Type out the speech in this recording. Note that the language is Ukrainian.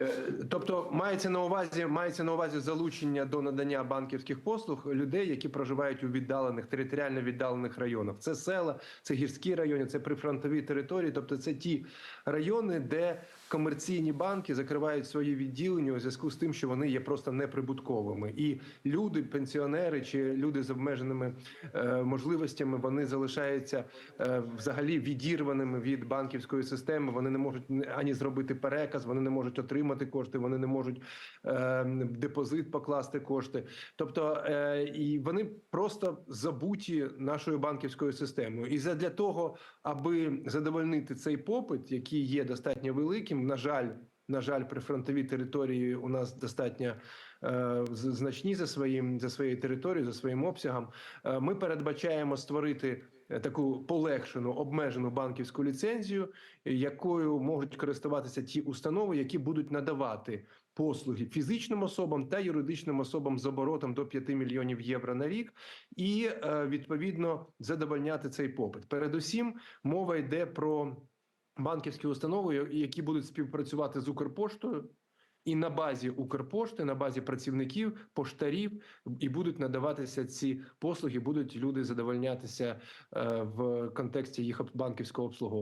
Е, Тобто мається на увазі мається на увазі залучення до надання банківських послуг людей, які проживають у віддалених територіально віддалених районах. Це села, це гірські райони, це прифронтові території. Тобто, це ті райони, де комерційні банки закривають свої відділення у зв'язку з тим, що вони є просто неприбутковими, і люди, пенсіонери чи люди з обмеженими е, можливостями, вони залишаються е, взагалі відірваними від банківської системи. Вони не можуть ані зробити переказ, вони не можуть отримати кошти, вони не можуть е, депозит покласти кошти. Тобто е, і вони просто забуті нашою банківською системою. І для того, аби задовольнити цей попит, який є достатньо великим, на жаль. На жаль, прифронтові території у нас достатньо е, значні за своїм за своєю територією, за своїм обсягом. Е, ми передбачаємо створити е, таку полегшену обмежену банківську ліцензію, якою можуть користуватися ті установи, які будуть надавати послуги фізичним особам та юридичним особам з оборотом до 5 мільйонів євро на рік, і е, відповідно задовольняти цей попит. Передусім, мова йде про банківські установи, які будуть співпрацювати з Укрпоштою. І на базі Укрпошти, на базі працівників, поштарів, і будуть надаватися ці послуги, будуть люди задовольнятися е, в контексті їх банківського обслуговування.